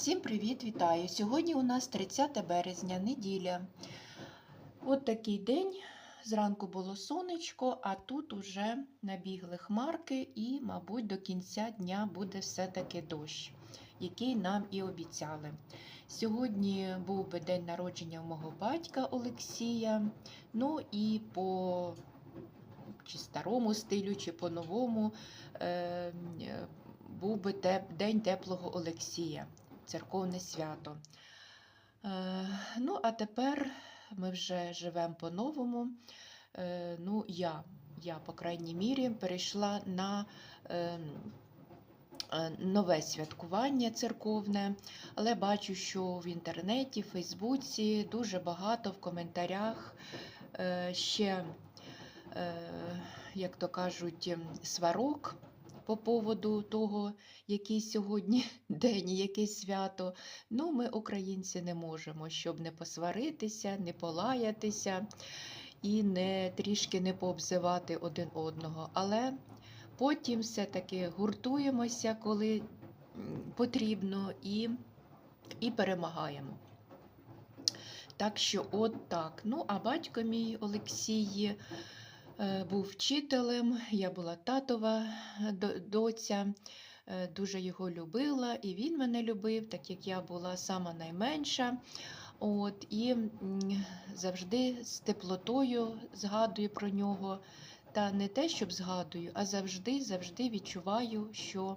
Всім привіт, вітаю! Сьогодні у нас 30 березня, неділя. От такий день. Зранку було сонечко, а тут уже набігли хмарки, і, мабуть, до кінця дня буде все-таки дощ, який нам і обіцяли. Сьогодні був би день народження мого батька Олексія. Ну і по чи старому стилю, чи по новому е, був би День теплого Олексія церковне свято. Е, ну, а тепер ми вже живемо по-новому. Е, ну, я, я, по крайній мірі, перейшла на е, е, нове святкування церковне, але бачу, що в інтернеті, в Фейсбуці дуже багато в коментарях ще, як то кажуть, ем, сварок по поводу того, який сьогодні день, яке свято. Ну, ми, українці, не можемо, щоб не посваритися, не полаятися і не трішки не пообзивати один одного. Але потім все-таки гуртуємося, коли потрібно, і, і перемагаємо. Так що, от так. Ну, а батько мій Олексій був вчителем, я була татова е, доця, е, дуже його любила, і він мене любив, так як я була сама найменша. От, і завжди з теплотою згадую про нього. Та не те, щоб згадую, а завжди, завжди відчуваю, що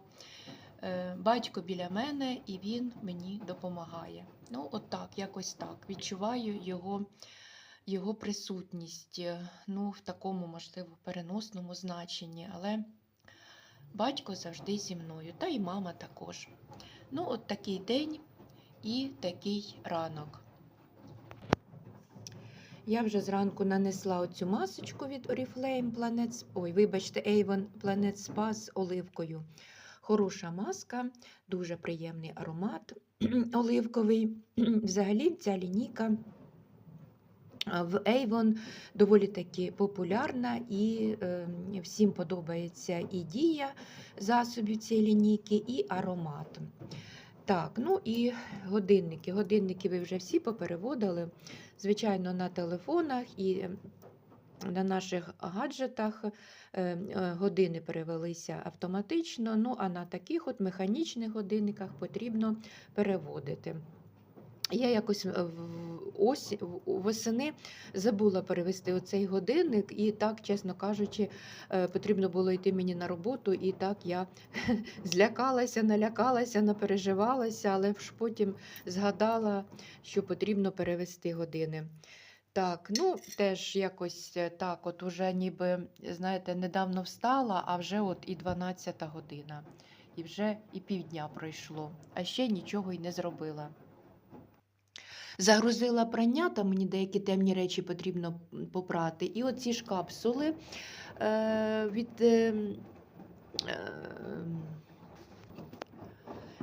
е, батько біля мене і він мені допомагає. Ну, от так, якось так. Відчуваю його, його присутність, е, ну, в такому, можливо, переносному значенні, але батько завжди зі мною, та й мама також. Ну, от такий день і такий ранок. Я вже зранку нанесла оцю масочку від Oriflame Planet, ой, вибачте, Avon Planet Spa з оливкою. Хороша маска, дуже приємний аромат оливковий. Взагалі ця лінійка в Avon доволі таки популярна і е, всім подобається і дія засобів цієї лінійки, і аромат. Так, ну і годинники. Годинники ви вже всі попереводили, звичайно, на телефонах і е, на наших гаджетах е, години перевелися автоматично, ну а на таких от механічних годинниках потрібно переводити. Я якось е, ось восени забула перевести оцей годинник, і так, чесно кажучи, е, потрібно було йти мені на роботу, і так я злякалася, налякалася, напереживалася, але ж потім згадала, що потрібно перевести години. Так, ну теж якось е, так, от уже ніби, знаєте, недавно встала, а вже от і 12 година, і вже і півдня пройшло, а ще нічого й не зробила. Загрузила прання, там мені деякі темні речі потрібно попрати. І оці ж капсули е, від, е, е,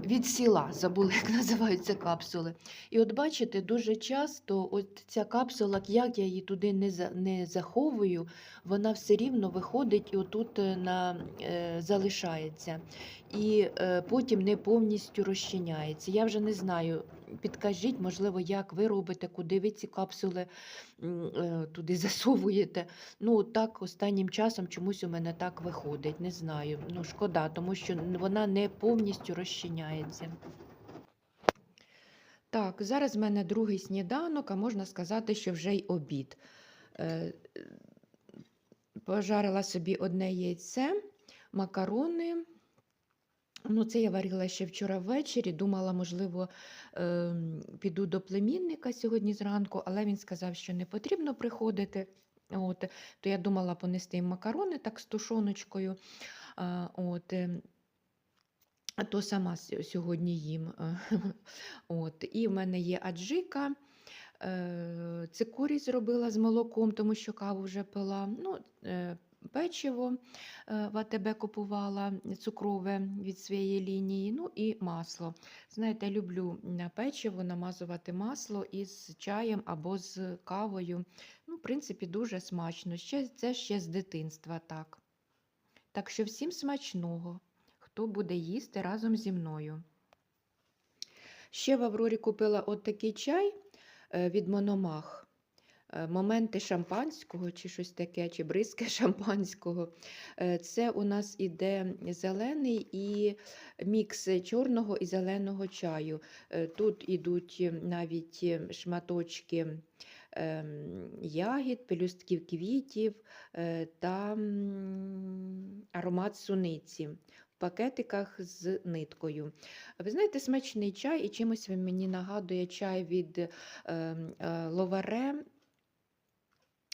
від сіла, забула, як називаються капсули. І от бачите, дуже часто от ця капсула, як я її туди не, за, не заховую, вона все рівно виходить і отут е, на, е, залишається. І е, потім не повністю розчиняється. Я вже не знаю, підкажіть, можливо, як ви робите, куди ви ці капсули е, туди засовуєте. Ну, так останнім часом чомусь у мене так виходить. Не знаю. Ну, шкода, тому що вона не повністю розчиняється. Так, зараз в мене другий сніданок, а можна сказати, що вже й обід. Е, Пожарила собі одне яйце, макарони. Ну, це я варила ще вчора ввечері. Думала, можливо, ем, піду до племінника сьогодні зранку, але він сказав, що не потрібно приходити. От, то я думала понести їм макарони так з тушоночкою. От, ем, то сама сьогодні їм. е, От, і в мене є аджика. Е, Цикорій зробила з молоком, тому що каву вже пила. Ну, е, печиво е, в АТБ купувала цукрове від своєї лінії. Ну і масло. Знаєте, люблю на печиво намазувати масло із чаєм або з кавою. Ну, в принципі, дуже смачно. Ще, це ще з дитинства так. Так що всім смачного, хто буде їсти разом зі мною. Ще в Аврорі купила от такий чай е, від Мономах. Е, Моменти шампанського, чи щось таке, чи бризки шампанського. Е, Це у нас іде зелений і мікс чорного і зеленого чаю. Е, Тут ідуть е, навіть е, шматочки ем, ягід, пелюстків квітів е, та аромат суниці в пакетиках з ниткою. Ви знаєте, смачний чай, і чимось він мені нагадує чай від ем, е, ловаре.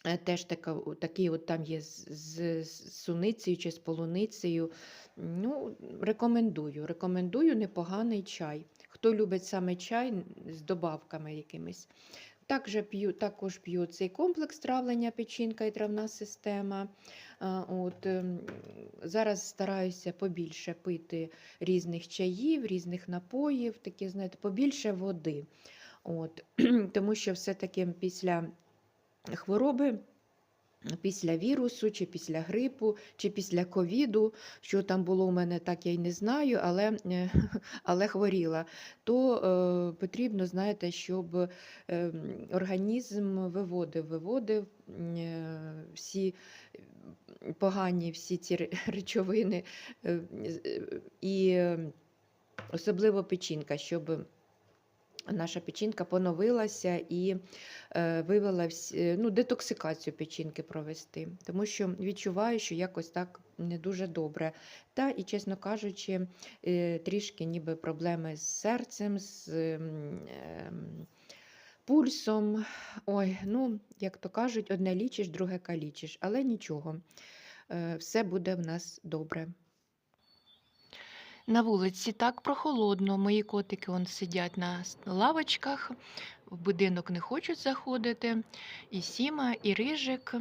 Е, Теж така, такий от там є з, з з суницею чи з полуницею. Ну, рекомендую. Рекомендую непоганий чай. Хто любить саме чай з добавками якимись. Також п'ю, також п'ю цей комплекс травлення, печінка і травна система. От, ем, зараз стараюся побільше пити різних чаїв, різних напоїв, такі, знаєте, побільше води. От, тому що все-таки після хвороби. Після вірусу, чи після грипу, чи після ковіду, що там було у мене, так я й не знаю, але, е, але хворіла, то е, потрібно, знаєте, щоб е, організм виводив, виводив е, всі погані всі ці речовини, е, е, і е, особливо печінка, щоб наша печінка поновилася і е, вивела всі, ну, детоксикацію печінки провести, тому що відчуваю, що якось так не дуже добре. Та і, чесно кажучи, е, трішки ніби проблеми з серцем, з ем, ем, пульсом. Ой, ну, як то кажуть, одне лічиш, друге калічиш, але нічого, е, все буде в нас добре. На вулиці так прохолодно. Мої котики он сидять на лавочках, в будинок не хочуть заходити. І Сіма, і Рижик.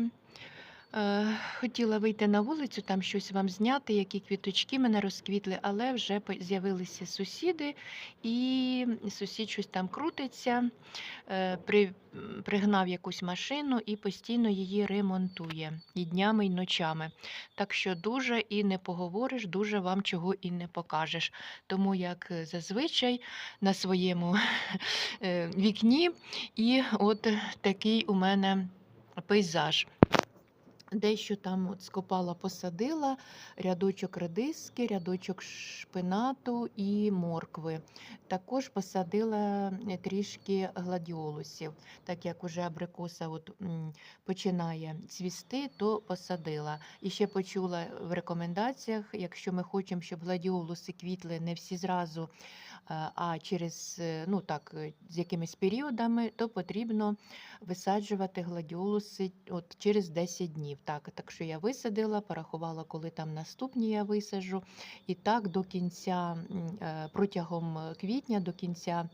Е, хотіла вийти на вулицю, там щось вам зняти, які квіточки мене розквітли, але вже з'явилися сусіди, і сусід щось там крутиться, е, при, пригнав якусь машину і постійно її ремонтує і днями, і ночами. Так що дуже і не поговориш, дуже вам чого і не покажеш. Тому як зазвичай на своєму е, вікні, і от такий у мене пейзаж. Дещо там от скопала, посадила, рядочок редиски, рядочок шпинату і моркви. Також посадила е, трішки гладіолусів. Так як уже абрикоса от, починає цвісти, то посадила. І ще почула в рекомендаціях, якщо ми хочемо, щоб гладіолуси квітли не всі зразу, а через е, ну так, з якимись періодами, то потрібно висаджувати гладіолуси от через 10 днів. Так, так що я висадила, порахувала, коли там наступні я висаджу. І так до кінця, е, протягом е, квітня, до кінця.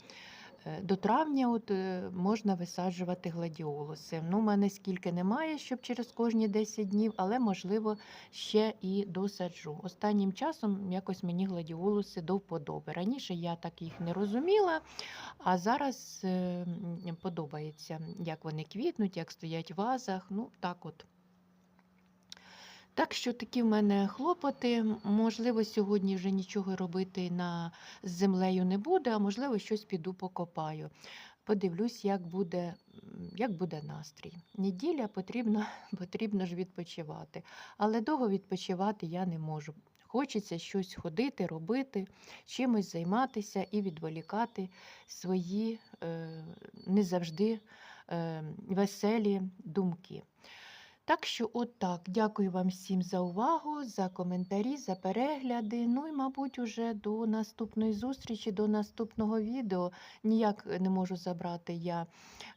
Е, До травня от, е, можна висаджувати гладіолуси. Ну, у мене скільки немає, щоб через кожні 10 днів, але можливо ще і досаджу. Останнім часом якось мені гладіолуси до вподоби. Раніше я так їх не розуміла, а зараз е, подобається, як вони квітнуть, як стоять в вазах. Ну, так от. Так що такі в мене хлопоти. Можливо, сьогодні вже нічого робити на, з землею не буде, а можливо, щось піду покопаю. Подивлюсь, як буде, як буде настрій. Неділя потрібно, потрібно ж відпочивати. Але довго відпочивати я не можу. Хочеться щось ходити, робити, чимось займатися і відволікати свої е, не завжди е, веселі думки. Так що, от дякую вам всім за увагу, за коментарі, за перегляди. Ну і, мабуть, уже до наступної зустрічі, до наступного відео. Ніяк не можу забрати я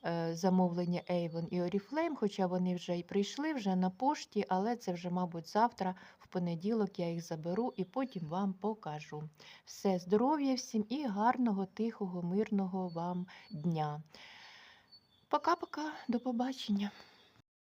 е, замовлення Avon і Oriflame, хоча вони вже й прийшли вже на пошті, але це вже, мабуть, завтра, в понеділок, я їх заберу і потім вам покажу. Все, здоров'я всім і гарного, тихого, мирного вам дня. Пока-пока, до побачення.